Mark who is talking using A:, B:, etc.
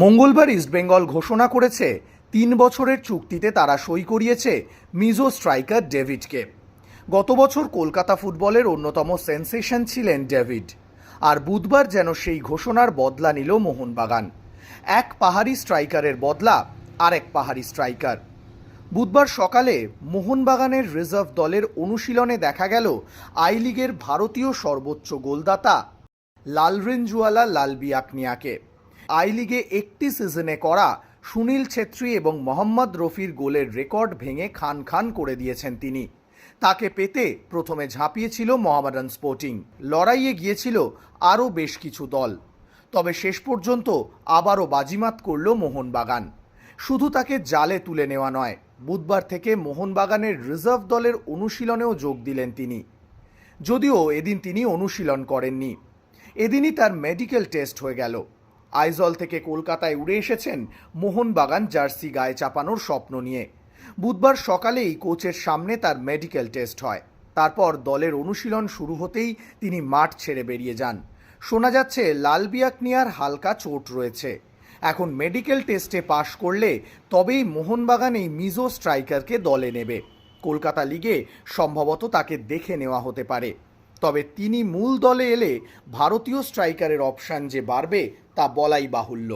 A: মঙ্গলবার ইস্টবেঙ্গল ঘোষণা করেছে, তিন বছরের চুক্তিতে তারা সই করিয়েছে মিজো স্ট্রাইকার ডেভিডকে। গত বছর কলকাতা ফুটবলের অন্যতম সেন্সেশন ছিলেন ডেভিড। আর বুধবার যেন সেই ঘোষণার বদলা নিল মোহনবাগান। এক পাহাড়ি স্ট্রাইকারের বদলা, আরেক পাহাড়ি স্ট্রাইকার। বুধবার সকালে মোহনবাগানের রিজার্ভ দলের অনুশীলনে দেখা গেল আই লিগের ভারতীয় সর্বোচ্চ গোলদাতা লালরেঞ্জুয়ালা লালবিয়াকনিয়াকে। আই লিগে একটি সিজনে করা সুনীল ছেত্রী এবং মোহাম্মদ রফির গোলের রেকর্ড ভেঙে খান খান করে দিয়েছেন তিনি। তাকে পেতে প্রথমে ঝাঁপিয়েছিল মোহামেডান স্পোর্টিং, লড়াইয়ে গিয়েছিল আরও বেশ কিছু দল। তবে শেষ পর্যন্ত আবারও বাজিমাত করল মোহনবাগান। শুধু তাকে জালে তুলে নেওয়া নয়, বুধবার থেকে মোহনবাগানের রিজার্ভ দলের অনুশীলনেও যোগ দিলেন তিনি। যদিও এদিন তিনি অনুশীলন করেননি। এদিনই তার মেডিকেল টেস্ট হয়ে গেল। আইজল থেকে কলকাতায় উড়ে এসেছেন মোহনবাগান জার্সি গায়ে চাপানোর স্বপ্ন নিয়ে। বুধবার সকালেই কোচের সামনে তার মেডিকেল টেস্ট হয়। তারপর দলের অনুশীলন শুরু হতেই তিনি মাঠ ছেড়ে বেরিয়ে যান। শোনা যাচ্ছে লালবিয়াকনিয়ার হালকা চোট রয়েছে। এখন মেডিকেল টেস্টে পাশ করলে তবেই মোহনবাগান এই মিজো স্ট্রাইকারকে দলে নেবে। কলকাতা লিগে সম্ভবত তাকে দেখে নেওয়া হতে পারে। তবে তিনি মূল দলে এলে ভারতীয় স্ট্রাইকারের অপশান যে বাড়বে তা বলাই বাহুল্য।